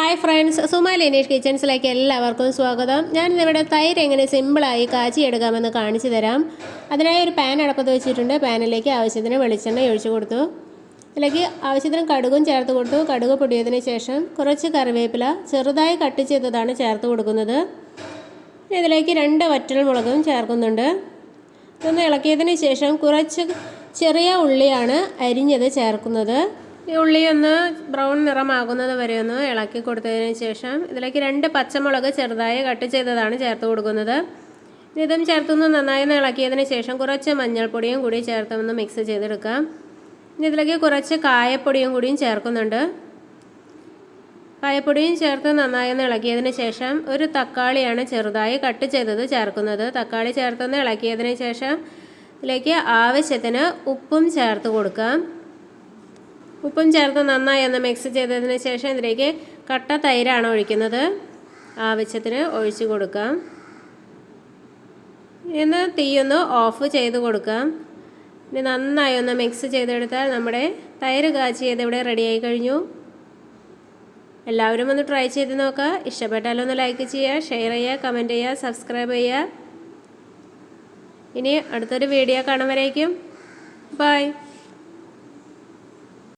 Hi friends Suma Lineesh കിച്ചൺസിലേക്ക് എല്ലാവർക്കും സ്വാഗതം. ഞാൻ ഞാനിന്നിവിടെ തൈര് എങ്ങനെ സിമ്പിളായി കാച്ചിയെടുക്കാമെന്ന് കാണിച്ചു തരാം. അതിനായി ഒരു പാൻ അടപ്പത്ത് വെച്ചിട്ടുണ്ട്. പാനിലേക്ക് ആവശ്യത്തിന് വെളിച്ചെണ്ണ ഒഴിച്ചു കൊടുത്തു. അതിലേക്ക് ആവശ്യത്തിന് കടുകും ചേർത്ത് കൊടുത്തു. കടുക് പൊടിയതിന് ശേഷം കുറച്ച് കറിവേപ്പില ചെറുതായി കട്ട് ചെയ്തതാണ് ചേർത്ത് കൊടുക്കുന്നത്. ഇതിലേക്ക് രണ്ട് വറ്റൽ മുളകും ചേർക്കുന്നുണ്ട്. ഇതൊന്ന് ഇളക്കിയതിന് ശേഷം കുറച്ച് ചെറിയ ഉള്ളിയാണ് അരിഞ്ഞത് ചേർക്കുന്നത്. ഉള്ളി ഒന്ന് ബ്രൗൺ നിറമാകുന്നത് വരെ ഒന്ന് ഇളക്കി കൊടുത്തതിന് ശേഷം ഇതിലേക്ക് രണ്ട് പച്ചമുളക് ചെറുതായി കട്ട് ചെയ്തതാണ് ചേർത്ത് കൊടുക്കുന്നത്. ഇതും ചേർത്തൊന്ന് നന്നായി ഇളക്കിയതിന് ശേഷം കുറച്ച് മഞ്ഞൾപ്പൊടിയും കൂടി ചേർത്ത് ഒന്ന് മിക്സ് ചെയ്തെടുക്കാം ഇതിലേക്ക് കുറച്ച് കായപ്പൊടിയും കൂടിയും ചേർക്കുന്നുണ്ട്. കായപ്പൊടിയും ചേർത്ത് നന്നായി ഇളക്കിയതിന് ശേഷം ഒരു തക്കാളിയാണ് ചെറുതായി കട്ട് ചെയ്തത് ചേർക്കുന്നത്. തക്കാളി ചേർത്തൊന്ന് ഇളക്കിയതിന് ശേഷം ഇതിലേക്ക് ആവശ്യത്തിന് ഉപ്പും ചേർത്ത് കൊടുക്കാം. ഉപ്പും ചേർത്ത് നന്നായി ഒന്ന് മിക്സ് ചെയ്തതിന് ശേഷം ഇതിലേക്ക് കട്ട തൈരാണ് ഒഴിക്കുന്നത്. ആവശ്യത്തിന് ഒഴിച്ചു കൊടുക്കാം. ഇന്ന് തീയൊന്ന് ഓഫ് ചെയ്ത് കൊടുക്കാം. ഇനി നന്നായി ഒന്ന് മിക്സ് ചെയ്തെടുത്താൽ നമ്മുടെ തൈര് കാച്ചിയത് ഇവിടെ റെഡിയായി കഴിഞ്ഞു. എല്ലാവരും ഒന്ന് ട്രൈ ചെയ്ത് നോക്കുക ഇഷ്ടപ്പെട്ടാലൊന്ന് ലൈക്ക് ചെയ്യുക ഷെയർ ചെയ്യുക കമന്റ് ചെയ്യുക സബ്സ്ക്രൈബ് ചെയ്യുക. ഇനി അടുത്തൊരു വീഡിയോ കാണുമ്പോഴേക്കും ബൈ